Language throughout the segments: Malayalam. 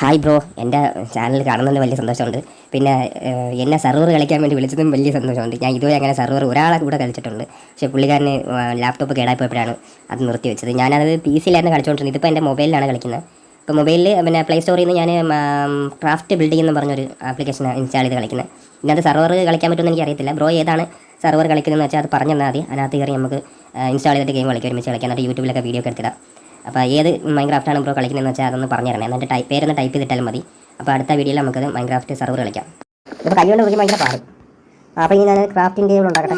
ഹായ് ബ്രോ എന്റെ ചാനൽ കാണുന്നതിന് വലിയ സന്തോഷമുണ്ട്. പിന്നെ എന്നെ സെർവർ കളിക്കാൻ വേണ്ടി വിളിച്ചതും വലിയ സന്തോഷമുണ്ട്. ഞാൻ ഇതുവരെ അങ്ങനെ സെർവർ ഒരാളെ കൂടെ കളിച്ചിട്ടുണ്ട്. പക്ഷേ പുള്ളിക്കാരന് ലാപ്ടോപ്പ് കേടായിപ്പോയപ്പോഴാണ് അത് നിർത്തി വെച്ചത്. ഞാനത് പി സിയിലായിരുന്നു കളിച്ചുകൊണ്ടിരുന്നത് ഇതിപ്പോൾ എന്റെ മൊബൈലിലാണ് കളിക്കുന്നത്. ഇപ്പോൾ മൊബൈലിൽ പിന്നെ പ്ലേ സ്റ്റോറിൽ നിന്ന് ഞാൻ ക്രാഫ്റ്റ് ബിൽഡിംഗ് എന്ന് പറഞ്ഞൊരു ആപ്ലിക്കേഷൻ ഇൻസ്റ്റാൾ ചെയ്ത് കളിക്കുന്നത് ഇന്നത്തെ സെർവർ കളിക്കാൻ പറ്റുമെന്ന് എനിക്ക് അറിയത്തില്ല ബ്രോ ഏതാണ് സെർവർ കളിക്കുന്നതെന്ന് വെച്ചാൽ അത് പറഞ്ഞു തന്നാൽ മതി. അതിനകത്ത് കയറി നമുക്ക് ഇൻസ്റ്റാൾ ചെയ്തിട്ട് ഗെയിം കളിക്കാം. ഒരുമിച്ച് കളിക്കാം. എന്നിട്ട് യൂട്യൂബിലൊക്കെ വീഡിയോ ഒക്കെ എടുത്തിടാം. അപ്പോൾ ഏത് മൈൻക്രാഫ്റ്റാണ് ബ്രോ കളിക്കുന്നതെന്ന് വെച്ചാൽ അതൊന്ന് പറഞ്ഞു തരണേ. എന്നിട്ട് ടൈപ്പ് പേരൊന്ന് ടൈപ്പ് ചെയ്തിട്ടാലും മതി. അപ്പോൾ അടുത്ത വീഡിയോയിൽ നമുക്കത് മൈൻക്രാഫ്റ്റ് സെർവർ കളിക്കാം. ഇപ്പോൾ കൈ കൊണ്ട് ഭയങ്കര പാടും. അപ്പോൾ ഇനി ഞാൻ ക്രാഫ്റ്റിംഗ് ടേബിൾ ഉണ്ടാക്കട്ടെ.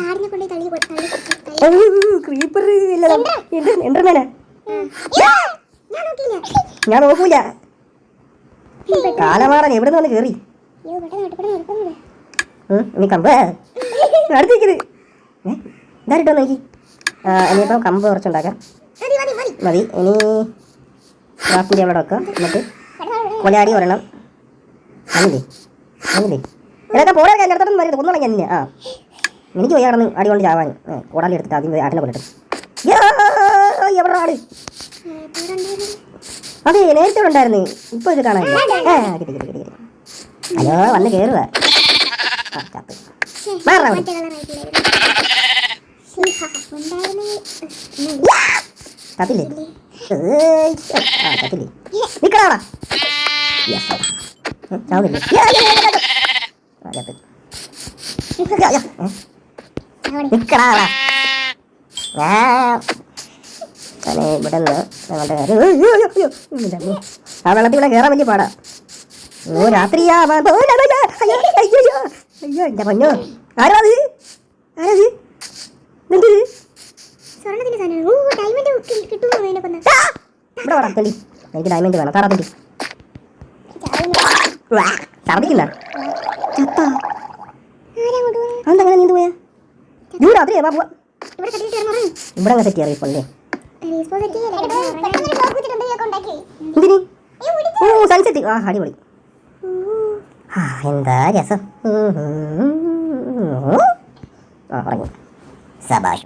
ക്രീപ്പർ ഇല്ല എന്റർമേനാ ഞാൻ നോക്കൂല. കാലമാറൻ എവിടെ നിന്ന് കയറി നീ കമ്പ്. അടുത്തേക്കത് ഇതായിട്ടോ നോക്കി ഇനിയിപ്പോൾ കമ്പ് കുറച്ചുണ്ടാക്കാം. മതി ഇനി ബാക്കിന്റെ അവിടെ വെക്കാം. എന്നിട്ട് കൊലാടി ഒരെണ്ണം. അല്ലേ അല്ലേ ഇതൊക്കെ പോലെ ഞാൻ അടുത്തോട്ടും വരും ഒന്നും ഞാൻ ആ. എനിക്ക് പോയി കിടന്ന് അടി കൊണ്ട് ചാവാൻ. കോടാലി എടുത്തിട്ട് ആദ്യം ആട്ടിനെ കൊണ്ടിട്ട് എവിടെ ആട്. അതെ നേരത്തെ ഉണ്ടായിരുന്നു. ഇപ്പൊ ഇത് കാണാനില്ല ആ കിട്ടി കിട്ടി കിട്ടി കിട്ടി. ഹലോ വന്ന് കയറുക ആ തത്തില്ലേ? നിക്കടാ. Yes ചാവുന്നില്ലേ? Yeah, yeah, yeah, yeah, yeah. ആ, ചത്ത്. യാ, യാ, ഏ, അവിടെ. നിക്കടാ അവിടെ. ആ, ഞാൻ ഇവിടെ നിന്ന് ഞങ്ങളുടെ കാര്യം. ആ വെള്ളത്തിൽ ഇവിടെ കയറാൻ വലിയ പാടാ. ഓ രാത്രിയാ. അയ്യോ എന്റെ പൊന്നോ. ആരാ അത്? ആരാ അത്? എന്ത് ഇവിടെ വേണം തണ്ടി എനിക്ക് ഡയമണ്ട് വേണം. തറ തണ്ടി ഛർദിക്കില്ല ചത്താ? നീന്തു അങ്ങനെ പോയാ? യൂ രാത്രി ഏതാ പോവാ? ഇവിടെ കട്ടിയിട്ട് ഇറങ്ങാം ഇവിടെ അങ്ങ് സെറ്റ് അറിയിപ്പല്ലേ എന്തിനി? ഓ സൺസെറ്റ് ആ അടിപൊളി. ആ എന്താ രസം. ആ പറഞ്ഞു സബാഷ്.